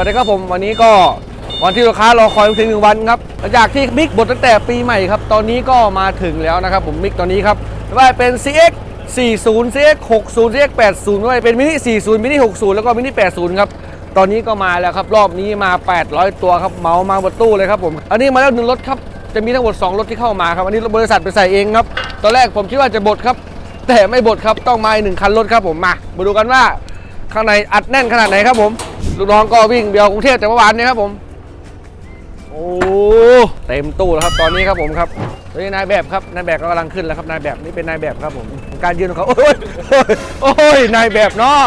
วัสดีครับผมวันนี้ก็วันที่ลูกค้ารอคอยมาถึงหนึ่งวันครับหลังจากที่มิกบดตั้งแต่ปีใหม่ครับ ตอนนี้ก็มาถึงแล้วนะครับผมมิกตอนนี้ครับไม่ว่าเป็น CX 40 CX 60 CX 80ไม่ว่าเป็นมินิ40มินิ60 แล้วก็มินิ80 ครับ ตอนนี้ก็มาแล้วครับ รอบนี้มา 800 ตัวครับเหมามาบนตู้เลยครับผมอันนี้มาแล้วหนึ่งรถครับจะมีทั้งหมด 2 รถที่เข้ามาครับ อันนี้บริษัทไปใส่เองครับ ตอนแรกผมคิดว่าจะบดครับ แต่ไม่บดครับต้องมาอีกหนึ่งคันรถครับผมมามาดูกันว่า ข้างในอัดแน่นขนาดไหนครับผม ลูกน้องก็วิ่งเบียวกรุงเทพแต่เมื่อวานนี้ครับผม โอ้เต็มตู้แล้วครับตอนนี้ครับผมครับนี่นายแบบครับนายแบบก็กำลังขึ้นแล้วครับนายแบบนี่เป็นนายแบบครับผม การยืนของเขาโอ้ยโอ้ยโอ้ยนายแบบเนาะ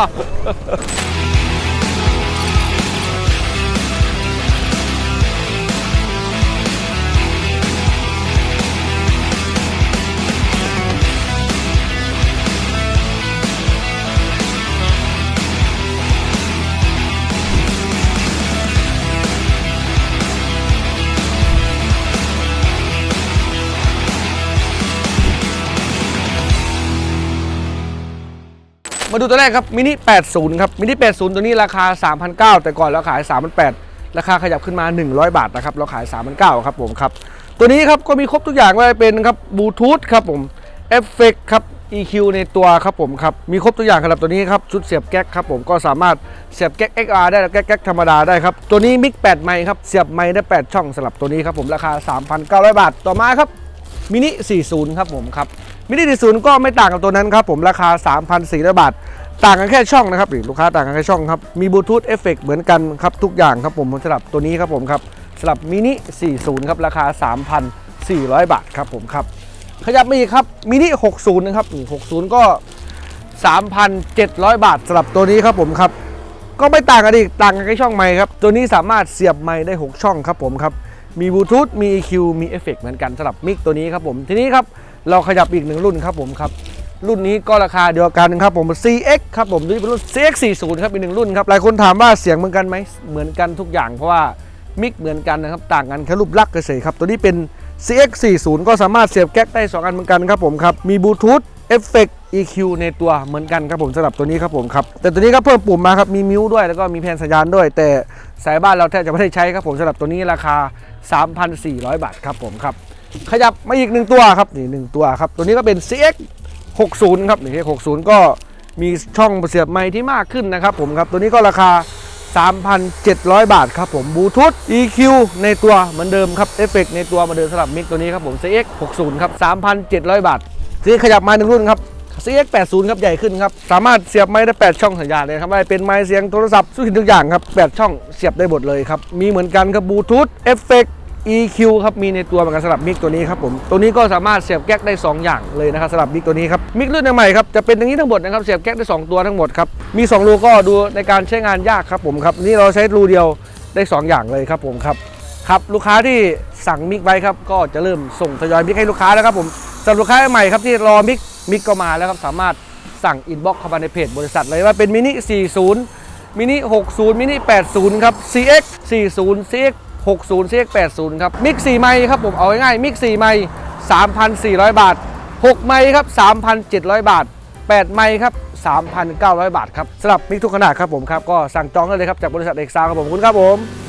มาดูตัวแรกครับมินิ 80 ครับมินิ 80 ตัวนี้ราคา 3,900 แต่ก่อนเราขาย 3,800 ราคาขยับขึ้นมา 100 บาทนะครับเราขาย 3,900 ครับผมครับ ตัวนี้ครับก็มีครบทุกอย่างว่าเป็นครับบลูทูธครับผมเอฟเฟกครับ EQ ในตัวครับผมครับ มีครบทุกอย่างสำหรับตัวนี้ครับ ชุดเสียบแก๊กครับผมก็สามารถเสียบแก๊ก XR ได้และแก๊กแก๊กธรรมดาได้ครับ ตัวนี้มิก8ไมค์ครับ เสียบไมค์ได้ 8 ช่องสำหรับตัวนี้ครับผมราคา 3,900 บาทต่อมาครับมินิ 40 ครับผมครับ มินิ40ก็ไม่ต่างกับตัวนั้นครับผมราคา 3,400 บาท ต่างกันแค่ช่องนะครับลูกค้าต่างกันแค่ช่องครับ มีบลูทูธเอฟเฟกเหมือนกันครับทุกอย่างครับผมสำหรับตัวนี้ครับผมครับสำหรับมินิ40 ครับราคา 3,400 บาทครับผมครับขยับมาอีกครับมินิ60 นะครับ60 ก็ 3,700 บาทสำหรับตัวนี้ครับผมครับก็ไม่ต่างกันอีกต่างกันแค่ช่องไมค์ครับตัวนี้สามารถเสียบไมค์ได้ 6 ช่องครับผมครับมีบลูทูธมี EQ มีเอฟเฟกเหมือนกันสำหรับมิกตัวนี้ครับผมทีนี้ครับ เราขยับอีกหนึ่งรุ่นครับผมครับ รุ่นนี้ก็ราคาเดียวกันครับผม CX ครับผมนี่เป็นรุ่น CX 40ครับอีกหนึ่งรุ่นครับ หลายคนถามว่าเสียงเหมือนกันไหมเหมือนกันทุกอย่างเพราะว่ามิกเหมือนกันนะครับ ต่างกันแค่รูปลักษณ์เฉยๆครับ ตัวนี้เป็น CX 40ก็สามารถเสียบแก๊กได้สองอันเหมือนกันครับผมครับ มีบลูทูธเอฟเฟก EQ ในตัวเหมือนกันครับผมสำหรับตัวนี้ครับผมครับแต่ตัวนี้ก็เพิ่มปุ่มมาครับมีมิวด้วยแล้วก็มีแผ่นสัญญาณด้วย แต่สายบ้านเราแทบจะไม่ได้ใช้ครับผมสำหรับตัวนี้ราคา 3,400 บาทครับผมครับ ขยับมาอีกหนึ่งตัวครับนี่หนึ่งตัวครับ ตัวนี้ก็เป็น CX 60ครับนี่ CX 60ก็มีช่องเสียบไมค์ที่มากขึ้นนะครับผมครับ ตัวนี้ก็ราคา 3,700 บาทครับผมบลูทูธ EQ ในตัวเหมือนเดิมครับเอฟเฟกในตัวเหมือนเดิมสำหรับมิกตัวนี้ครับผม CX 60ครับ 3,700 บาททีนี้ขยับมาหนึ่งรุ่นครับ CX 80ครับใหญ่ขึ้นครับ สามารถเสียบไม้ได้ 8 ช่องสัญญาณเลยครับไม่เป็นไม้เสียงโทรศัพท์ทุกสิ่งทุกอย่างครับ 8 ช่องเสียบได้หมดเลยครับ มีเหมือนกันครับบลูทูธเอฟเฟก EQ ครับมีในตัวเหมือนกันสำหรับมิกตัวนี้ครับผมตัวนี้ก็สามารถเสียบแก๊กได้ 2 อย่างเลยนะครับสำหรับมิกตัวนี้ครับมิกรุ่นใหม่ครับจะเป็นอย่างนี้ทั้งหมดนะครับเสียบแก๊กได้ 2 ตัวทั้งหมดครับมี 2 รูก็ดูในการใช้งานยากครับผมครับนี่เราใช้รูเดียวได้ 2 อย่างเลยครับผมครับครับลูกค้าที่สั่งมิกไว้ครับก็จะเริ่มส่งทยอยมิกให้ลูกค้าแล้วครับผมสำหรับลูกค้าใหม่ครับที่รอมิกมิกก็มาแล้วครับสามารถสั่งอินบ็อกซ์เข้ามาในเพจบริษัทเลยว่าเป็นมินิ40มินิ60มินิ80ครับ CX 40 CX 60 CX 80 ครับ มิก4ไมค์ครับผมเอาง่ายๆมิก4ไมค์3,400 บาท 6 ไมค์ครับ 3,700 บาท 8 ไมค์ครับ 3,900 บาทครับสำหรับมิกทุกขนาดครับผมครับ ก็สั่งจองได้เลยครับ จากบริษัทเอกซาวครับผมขอบคุณครับผม